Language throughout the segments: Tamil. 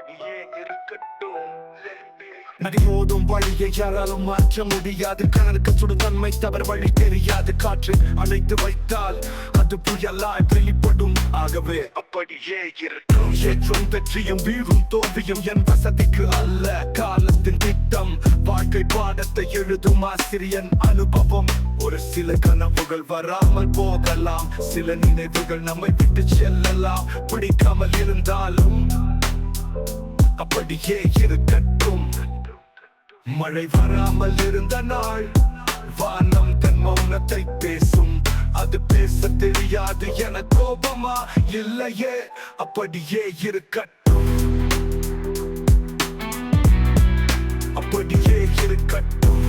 அப்படியே இருக்கட்டும். நடிபோதும் வழியை யாராலும் மாற்ற முடியாது. கணக்கு சுடுதன்மை தவறு வழி தெரியாது. காற்று அழைத்து வைத்தால் அது புயலாய் வெளிப்படும். ஆகவே அப்படியே இருக்கும் ஏற்றும் வெற்றியும் வீரும் தோல்வியும் என் வசதிக்கு அல்ல. காலத்தின் திட்டம் வாழ்க்கை பாடத்தை எழுதும் ஆசிரியன் அனுபவம். ஒரு சில கனவுகள் வராமல் போகலாம். சில நினைவுகள் நம்மை விட்டு செல்லலாம். பிடிக்காமல் இருந்தாலும் அப்படியே இருக்கட்டும். மழை வராமல் இருந்த நாள் வானம் தன் மௌனத்தை பேசும். அது பேச தெரியாது என கோபமா இல்லையே. அப்படியே இருக்கட்டும். அப்படியே இருக்கட்டும்.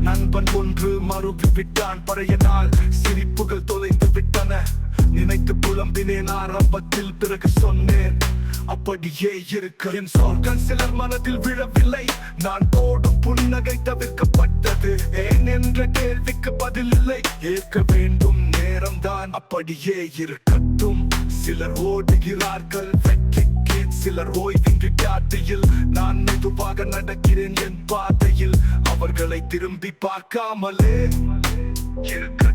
நண்பன் ஒன்று மறுபி விட்டான் பழைய நாள் சிரிப்புகள் தொலைந்து விட்டன. நினைத்து புலம்பினேன் ஆரம்பத்தில் பிறகு சொன்னேன். அப்படியே இருக்க என் சொர்க்கம் சிலர் மனதில் விழவில்லை. நான் போடும் புன்னகை தவிர்க்கப்பட்டது. ஏன் என்ற கேள்விக்கு பதில் இல்லை. ஏற்க வேண்டும் நேரம் தான் அப்படியே இருக்கட்டும். சிலர் ஓடுகிறார்கள் வெற்றிக்கு சிலர் ஓய்வின்றி காட்டியில் நான் மெதுவாக நடக்கிறேன் என் பாதையில். அவர்களை திரும்பி பார்க்காமலே இருக்க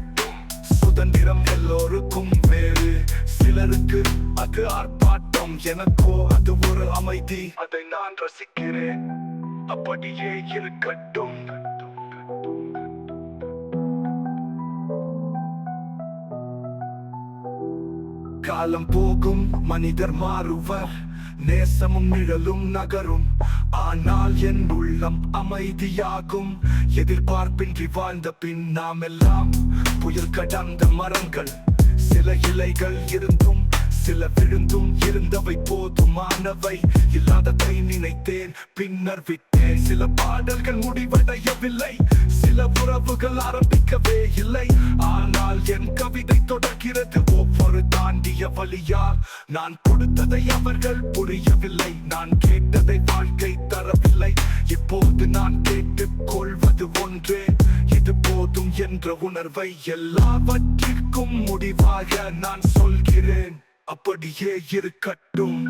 சுதந்திரம் எல்லோருக்கும் வேறு. சிலருக்கு அது ஆர்ப்பாட்டம். எனக்கோ அது ஒரு அமைதி. அதை நான் ரசிக்கிறேன். அப்படியே இருக்கட்டும். காலம் போகும் மனிதர் மாறுவர். நேசமும் நிழலும் நகரும். ஆனால் என் உள்ளம் அமைதியாகும். எதிர்பார்ப்பின்றி வாழ்ந்த பின் நாம் எல்லாம் புயல் கடந்த மரங்கள். சில இலைகள் இருந்தும் சில விழுந்தும் இருந்தவை போதுமானவை. இல்லாததை நினைத்தேன் பின்னர் விட்டேன். சில பாடல்கள் முடிவடையவில்லை சில உறவுகள் ஆரம்பிக்கவே இல்லை. ஆனால் என் கவிதை தொடர்கிறது தாண்டிய நான் கொடுத்ததை அவர்கள் புரியவில்லை. நான் கேட்டதை வாழ்க்கை தரவில்லை. இப்போது நான் கேட்டுக் கொள்வது ஒன்றே. இது போதும் என்ற உணர்வை எல்லாவற்றிற்கும் முடிவாக நான் சொல்கிறேன். அப்படியே இருக்கட்டும்.